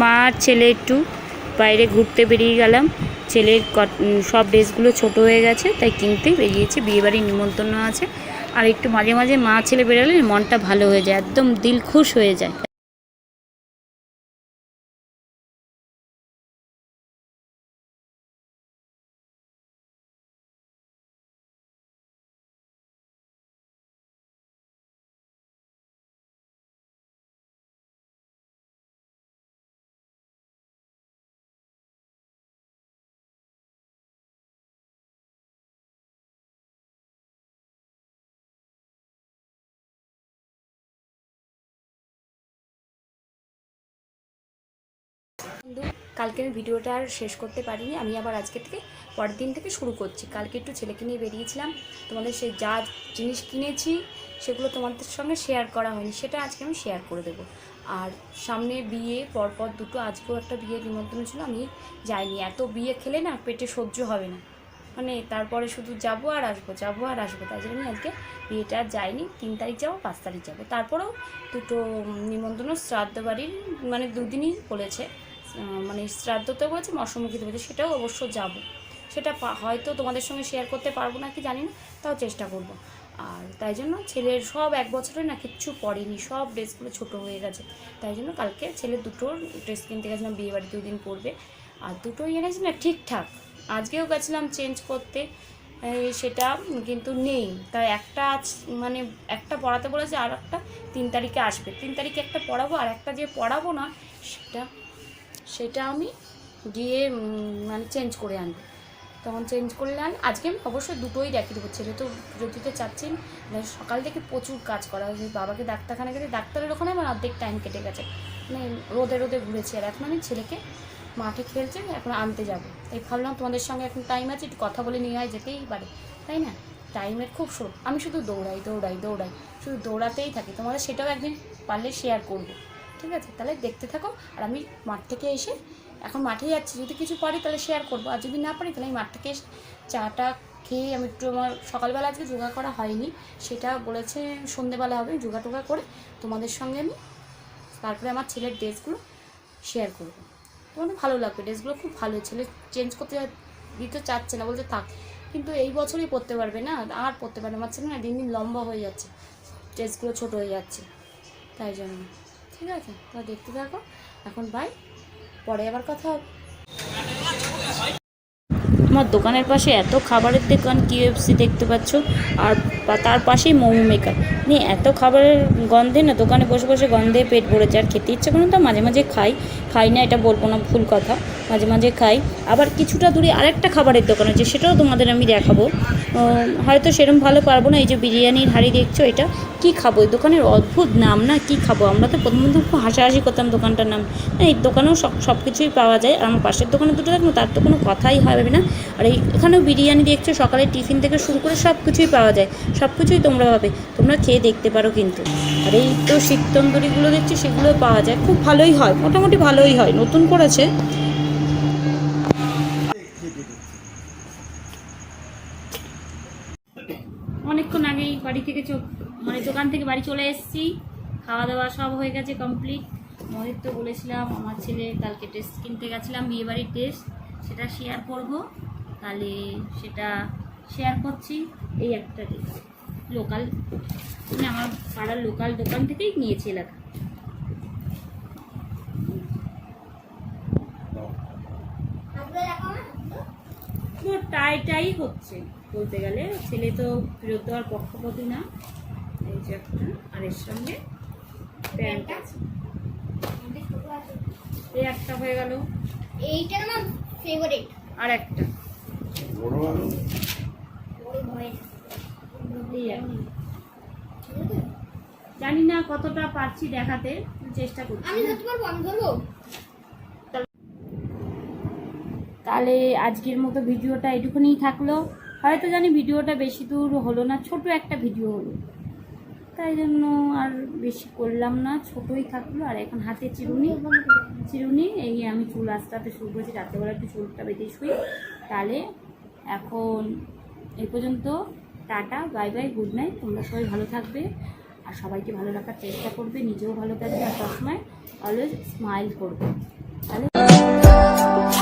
মা আর ছেলে একটু বাইরে ঘুরতে বেরিয়ে গেলাম। ছেলের সব ড্রেসগুলো ছোট হয়ে গেছে, তাই কিনতে বেরিয়েছে। বিয়েবাড়ির নিমন্ত্রণ আছে। আর একটু মাঝে মাঝে মা, ছেলে বেরোলে মনটা ভালো হয়ে যায়, একদম দিল খুশ হয়ে যায়। কিন্তু কালকে আমি ভিডিওটা আর শেষ করতে পারিনি, আমি আবার আজকে থেকে পরের দিন থেকে শুরু করছি। কালকে একটু ছেলেকে নিয়ে বেরিয়েছিলাম, তোমাদের সেই যা জিনিস কিনেছি, সেগুলো তোমাদের সঙ্গে শেয়ার করা হয়নি, সেটা আজকে আমি শেয়ার করে দেবো। আর সামনে বিয়ে, পরপর দুটো, আজকেও একটা বিয়ে নিমন্ত্রণ ছিল, আমি যাইনি। এত বিয়ে খেলে না পেটে সহ্য হবে না। মানে তারপরে শুধু যাব আর আসব, যাব আর আসব, তাই জন্য আজকে বিয়েটা যাইনি। তিন তারিখ যাব, পাঁচ তারিখ যাব। তারপরেও দুটো নিমন্ত্রণ শ্রাদ্ধ বাড়ির মানে দুদিনই বলেছে। মানে শ্রাদ্ধতে বলেছে, মৎস্যমুখীতে বলেছে, সেটাও অবশ্য যাব। সেটা হয়তো তোমাদের সঙ্গে শেয়ার করতে পারব না, কি জানি না, তাও চেষ্টা করব। আর তাই জন্য ছেলের সব এক বছরে না কিচ্ছু পড়েনি, সব ড্রেসগুলো ছোট হয়ে গেছে। তাই জন্য কালকে ছেলে দুটোর ড্রেস কিনতে গেছিলাম, বিয়ে বাড়ি দুদিন পরবে আর দুটোই এনেছি না ঠিকঠাক। আজকেও গেছিলাম চেঞ্জ করতে সেটা কিন্তু নেই। তাই একটা আজ মানে একটা পড়াতে বলেছে আর একটা তিন তারিখে আসবে। তিন তারিখে একটা পড়াবো আর একটা যে পড়াবো না, সেটা সেটা আমি গিয়ে মানে চেঞ্জ করে আনব। তখন চেঞ্জ করলে আন আজকে আমি অবশ্যই দুটোই রেখে দেবো। ছেলে তো পুজোতে চাচ্ছেন মানে সকাল থেকে প্রচুর কাজ করা হয়েছে। বাবাকে ডাক্তারখানা গেছে ডাক্তারের ওখানে আমার অর্ধেক টাইম কেটে গেছে। মানে রোদে রোদে ঘুরেছি আর এখন আমি ছেলেকে মাঠে খেলছে এখন আনতে যাব। এই ভাবলাম তোমাদের সঙ্গে এখন টাইম আছে, একটু কথা বলে নিয়ে হয় যেতেই পারে। তাই না? টাইমের খুব শোক আমি শুধু দৌড়াই দৌড়াই দৌড়াই। শুধু দৌড়াতেই থাকি। তোমাদের সেটাও একদিন পারলে শেয়ার করব। ঠিক আছে? তাহলে দেখতে থাকো আর আমি মাঠ থেকে এসে এখন মাঠে যাচ্ছি। যদি কিছু পারি তাহলে শেয়ার করব। আর যদি না পারি তাহলে আমি মাঠ থেকে এসে চাটা খেয়ে আমি একটু আমার সকালবেলা আজকে যোগা করা হয়নি। সেটা বলেছে সন্ধেবেলা হবে। যোগা টোগা করে তোমাদের সঙ্গে আমি তারপরে আমার ছেলের ড্রেসগুলো শেয়ার করব। তোমাদের ভালো লাগবে। ড্রেসগুলো খুব ভালো। ছেলে চেঞ্জ করতে দিতে চাচ্ছে না বলতে থাক। কিন্তু এই বছরই পরতে পারবে না। আর পরতে পারবে আমার ছেলে না দিন দিন লম্বা হয়ে যাচ্ছে। ড্রেসগুলো ছোট হয়ে যাচ্ছে। তাই জন্য। ঠিক আছে? তো দেখতে থাকো। এখন বাই পরে আবার কথা হবে। আমার দোকানের পাশে এত খাবারের দোকান কিউএফসি দেখতে পাচ্ছ, আর তার পাশেই মোমো মেকার নিয়ে এত খাবারের গন্ধে না দোকানে বসে বসে গন্ধে পেট ভরেছে আর খেতে ইচ্ছে করে তো মাঝে মাঝে খাই। খাই না, এটা বলব না, ভুল কথা। মাঝে মাঝে খাই। আবার কিছুটা দূরে আরেকটা খাবারের দোকান আছে, সেটাও তোমাদের আমি দেখাবো। হয়তো সেরকম ভালো পারব না, এই যে বিরিয়ানির হাঁড়ি দেখছ, এটা কি খাব? এই দোকানের অদ্ভুত নাম না, কি খাব? আমরা তো প্রথম প্রথম খুব হাসাহাসি করতাম দোকানটার নাম। এই দোকানেও সব সব কিছুই পাওয়া যায়, আর আমার পাশের দোকানে দুটো দেখো, তার তো কোনো কথাই হবে না। আর এই এখানেও বিরিয়ানি দেখছ সকালে টিফিন থেকে শুরু করে সব কিছুই পাওয়া যায়। সব কিছুই তোমরা পাবে। তোমরা খেয়ে দেখতে পারো কিন্তু। আর এই তো শীত তন্দুরিগুলো দেখছি সেগুলো পাওয়া যায়। খুব ভালোই হয়, মোটামুটি ভালোই হয়, নতুন করেছে। অনেকক্ষণ আগেই বাড়ি থেকে মানে দোকান থেকে বাড়ি চলে এসেছি। খাওয়া দাওয়া সব হয়ে গেছে কমপ্লিট। মহিত তো বলেছিলাম, আমার ছেলে কালকে টেস্ট কিনতে গেছিলাম বিয়ে বাড়ির ড্রেস সেটা শেয়ার করব। তাহলে সেটা শেয়ার করছি। এই একটা লোকাল মানে আমার পাড়ার লোকাল দোকান থেকেই নিয়েছি এলাকা। টাই টাই হচ্ছে, বলতে গেলে। ছেলে তো ফেরত দেওয়ার পক্ষপাতী না। এই যে একটা আর এর সঙ্গে প্যান্ট আছে। এই একটা হয়ে গেল। এইটা আমার ফেভারিট আর একটা। একটা। জানি না কতটা পারছি দেখাতে চেষ্টা করছি। আমি ধরতে পারব আমি ধরবো। তাহলে আজকের মতো ভিডিওটা এটুকুনিই থাকল। হয়তো জানি ভিডিওটা বেশি দূর হলো না ছোট একটা ভিডিও হলো। তাই জন্য আর বেশি করলাম না। ছোটই থাকল আর এখন হাতে চিরুনি। চিরুনি, এই আমি চুল আস্তে আস্তে শুরু করেছি। রাত্রেবেলা একটু চুলটা বেঁধে শুই। তাহলে এখন এই পর্যন্ত ta ta, bye bye, good night. তোমরা সবাই ভালো থাকবে আর সবাইকে ভালো রাখার চেষ্টা করবে। নিজেও ভালো থাকবে আর সবসময় অলওয়েজ স্মাইল করবে। আরে